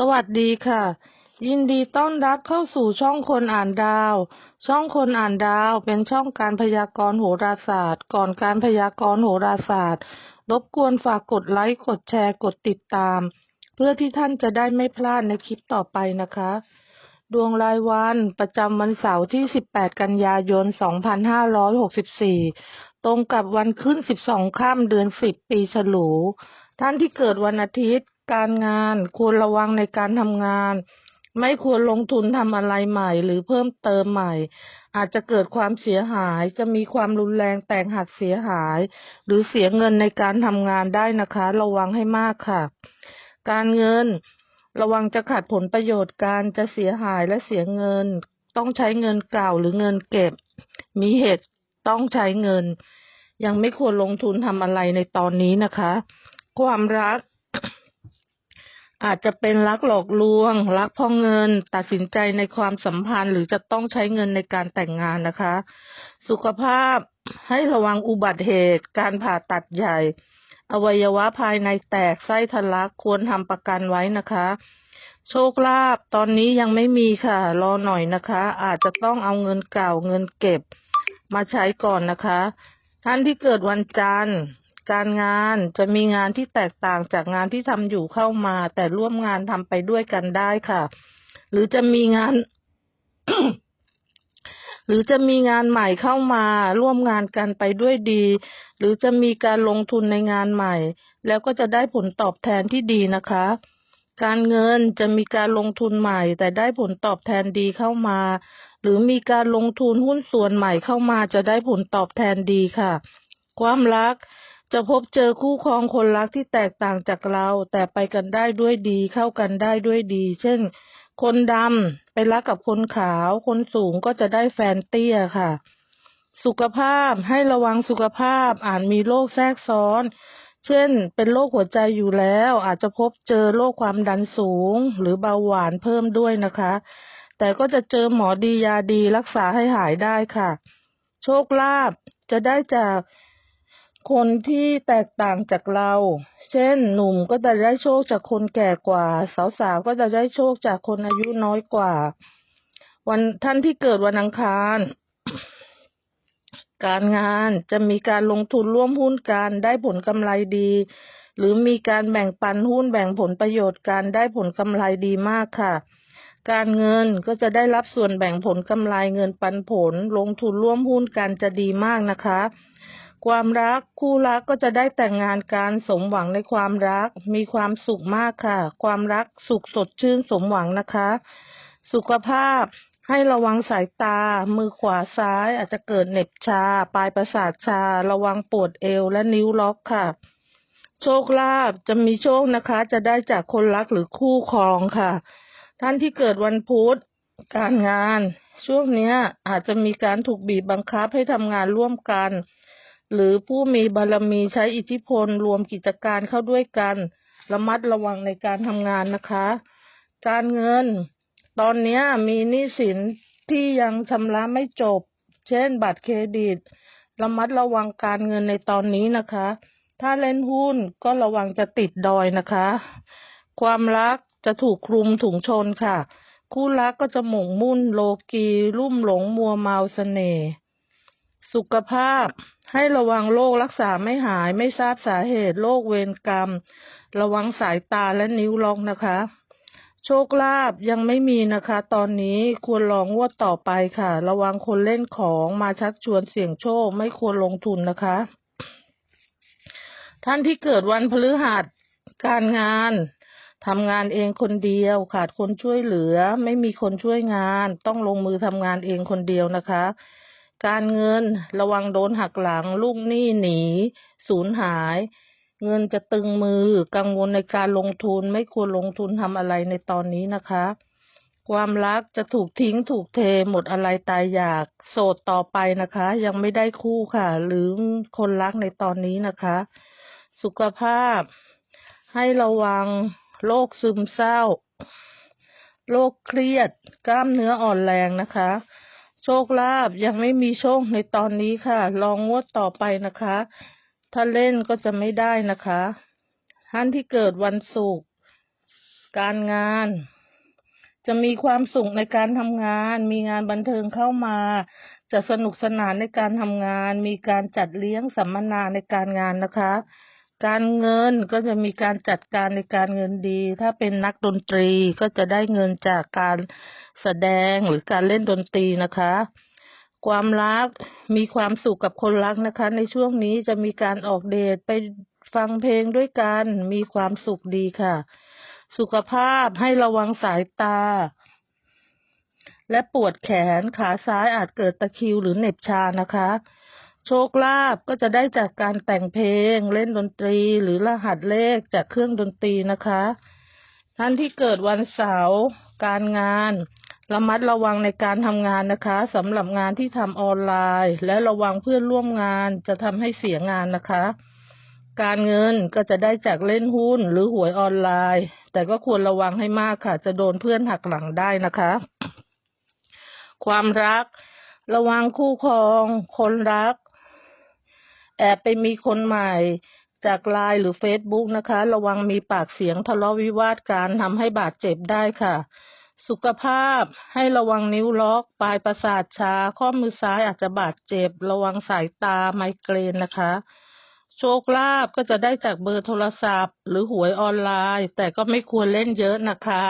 สวัสดีค่ะ ยินดีต้อนรับเข้าสู่ช่องคนอ่านดาว ช่องคนอ่านดาวเป็นช่องการพยากรณ์โหราศาสตร์ ก่อนการพยากรณ์โหราศาสตร์ รบกวนฝากกดไลค์กดแชร์กดติดตาม เพื่อที่ท่านจะได้ไม่พลาดในคลิปต่อไปนะคะ ดวงรายวันประจำวันเสาร์ที่ 18 กันยายน 2564 ตรงกับวันขึ้น 12 ข้ามเดือน 10 ปีฉลู ท่านที่เกิดวันอาทิตย์ การงานควรระวังในการทำงาน ไม่ควรลงทุนทำอะไรใหม่ หรือเพิ่มเติมใหม่ อาจจะเกิดความเสียหายจะมีความรุนแรงแตกหักเสียหาย หรือเสียเงินในการทำงานได้นะคะ ระวังให้มากค่ะ การเงิน ระวังจะขาดผลประโยชน์การจะเสียหายและเสียเงิน ต้องใช้เงินเก่าหรือเงินเก็บ มีเหตุต้องใช้เงิน ยังไม่ควรลงทุนทำอะไรในตอนนี้นะคะ ความรัก อาจจะเป็นรักหลอกลวง รักพราะเงิน ตัดสินใจในความสัมพันธ์ หรือจะต้องใช้เงินในการแต่งงานนะคะ สุขภาพให้ระวังอุบัติเหตุ การผ่าตัดใหญ่ อวัยวะภายในแตกไส้ทะลักควรทำประกันไว้นะคะ โชคลาภตอนนี้ยังไม่มีค่ะ รอหน่อยนะคะ อาจจะต้องเอาเงินเก่าเงินเก็บ มาใช้ก่อนนะคะ ท่านที่เกิดวันจันทร์ การงานจะมีงานที่แตกต่างจากงานที่ทำอยู่เข้ามา แต่ร่วมงานทำไปด้วยกันได้ค่ะ หรือจะมีงาน หรือจะมีงานใหม่เข้ามา ร่วมงานกันไปด้วยดี หรือจะมีการลงทุนในงานใหม่ แล้วก็จะได้ผลตอบแทนที่ดีนะคะ การเงินจะมีการลงทุนใหม่ แต่ได้ผลตอบแทนดีเข้ามา หรือมีการลงทุนหุ้นส่วนใหม่เข้ามา จะได้ผลตอบแทนดีค่ะ ความรัก จะพบเจอคู่ครองคนรักที่แตกต่างจากเรา แต่ไปกันได้ด้วยดีเข้ากันได้ด้วยดี เช่น คนดำไปรักกับคนขาว คนสูงก็จะได้แฟนเตี้ยค่ะ สุขภาพให้ระวังสุขภาพอาจมีโรคแทรกซ้อน เช่น เป็นโรคหัวใจอยู่แล้ว อาจจะพบเจอโรคความดันสูง หรือเบาหวานเพิ่มด้วยนะคะ แต่ก็จะเจอหมอดียาดีรักษาให้หายได้ค่ะ โชคลาภจะได้จาก คนที่แตกต่างจากเรา เช่น หนุ่มก็จะได้โชคจากคนแก่กว่า สาวๆก็จะได้โชคจากคนอายุน้อยกว่า วันท่านที่เกิดวันอังคาร การงานจะมีการลงทุนร่วมหุ้นกันได้ผลกำไรดี หรือมีการแบ่งปันหุ้นแบ่งผลประโยชน์กันได้ผลกำไรดีมากค่ะ การเงินก็จะได้รับส่วนแบ่งผลกำไรเงินปันผล ลงทุนร่วมหุ้นกันจะดีมากนะคะ ความรักคู่รักก็จะได้แต่งงานการสมหวังในความรัก มีความสุขมากค่ะ ความรักสุขสดชื่นสมหวังนะคะ สุขภาพให้ระวังสายตา มือขวาซ้ายอาจจะเกิดเหน็บชา ปลายประสาทชา ระวังปวดเอวและนิ้วล็อกค่ะ โชคลาภจะมีโชคนะคะ จะได้จากคนรักหรือคู่ครองค่ะ ท่านที่เกิดวันพุธการงาน ช่วงเนี้ยอาจจะมีการถูกบีบบังคับให้ทำงานร่วมกัน หรือผู้มีบารมีใช้อิทธิพลรวมกิจการเข้าด้วยกัน ระมัดระวังในการทำงานนะคะ การเงิน ตอนนี้มีหนี้สินที่ยังชำระไม่จบ เช่น บัตรเครดิต ระมัดระวังการเงินในตอนนี้นะคะ ถ้าเล่นหุ้นก็ระวังจะติดดอยนะคะ ความรักจะถูกคลุมถุงชนค่ะ คู่รักก็จะหมกมุ่นโลกี ลุ่มหลงมัวเมาเสน่ห์ สุขภาพ ให้ระวังโรครักษาไม่หายไม่ทราบสาเหตุโรคเวรกรรม ระวังสายตาและนิ้วล็อกนะคะ โชคลาภยังไม่มีนะคะ ตอนนี้ควรลองงวดต่อไปค่ะ ระวังคนเล่นของมาชักชวนเสี่ยงโชคไม่ควรลงทุนนะคะ ท่านที่เกิดวันพฤหัสการงานทำงานเองคนเดียว ขาดคนช่วยเหลือ ไม่มีคนช่วยงาน ต้องลงมือทำงานเองคนเดียวนะคะ การเงินระวังโดนหักหลังลูกหนี้หนีสูญหาย เงินจะตึงมือกังวลในการลงทุนไม่ควรลงทุนทำอะไรในตอนนี้นะคะ ความรักจะถูกทิ้งถูกเทหมดอะไรตายอยาก โสดต่อไปนะคะ ยังไม่ได้คู่ค่ะ หรือคนรักในตอนนี้นะคะ สุขภาพ ให้ระวังโรคซึมเศร้าโรคเครียด กล้ามเนื้ออ่อนแรงนะคะ โชคลาภยังไม่มีโชคในตอนนี้ค่ะ ลองงวดต่อไปนะคะ ถ้าเล่นก็จะไม่ได้นะคะ ท่านที่เกิดวันศุกร์การงาน จะมีความสุขในการทำงาน มีงานบันเทิงเข้ามา จะสนุกสนานในการทำงาน มีการจัดเลี้ยงสัมมนาในการงานนะคะ การเงินก็จะมีการจัดการในการเงินดี ถ้าเป็นนักดนตรีก็จะได้เงินจากการแสดงหรือการเล่นดนตรีนะคะ ความรักมีความสุขกับคนรักนะคะ ในช่วงนี้จะมีการออกเดทไปฟังเพลงด้วยกันมีความสุขดีค่ะ สุขภาพให้ระวังสายตา และปวดแขนขาซ้ายอาจเกิดตะคริวหรือเหน็บชานะคะ โชคลาภก็จะได้จากการแต่งเพลง เล่นดนตรีหรือรหัสเลขจากเครื่องดนตรีนะคะ ท่านที่เกิดวันเสาร์การงาน ระมัดระวังในการทำงานนะคะสำหรับงานที่ทำออนไลน์ และระวังเพื่อนร่วมงานจะทำให้เสียงานนะคะ การเงินก็จะได้จากเล่นหุ้นหรือหวยออนไลน์ แต่ก็ควรระวังให้มากค่ะ จะโดนเพื่อนหักหลังได้นะคะ ความรัก ระวังคู่ครอง คนรัก แอบไปมีคนใหม่จากไลน์หรือเฟซบุ๊กนะคะ ระวังมีปากเสียงทะเลาะวิวาทการทำให้บาดเจ็บได้ค่ะ สุขภาพให้ระวังนิ้วล็อก ปลายประสาทชา ข้อมือซ้ายอาจจะบาดเจ็บ ระวังสายตาไมเกรนนะคะ โชคลาภก็จะได้จากเบอร์โทรศัพท์ หรือหวยออนไลน์ แต่ก็ไม่ควรเล่นเยอะนะคะ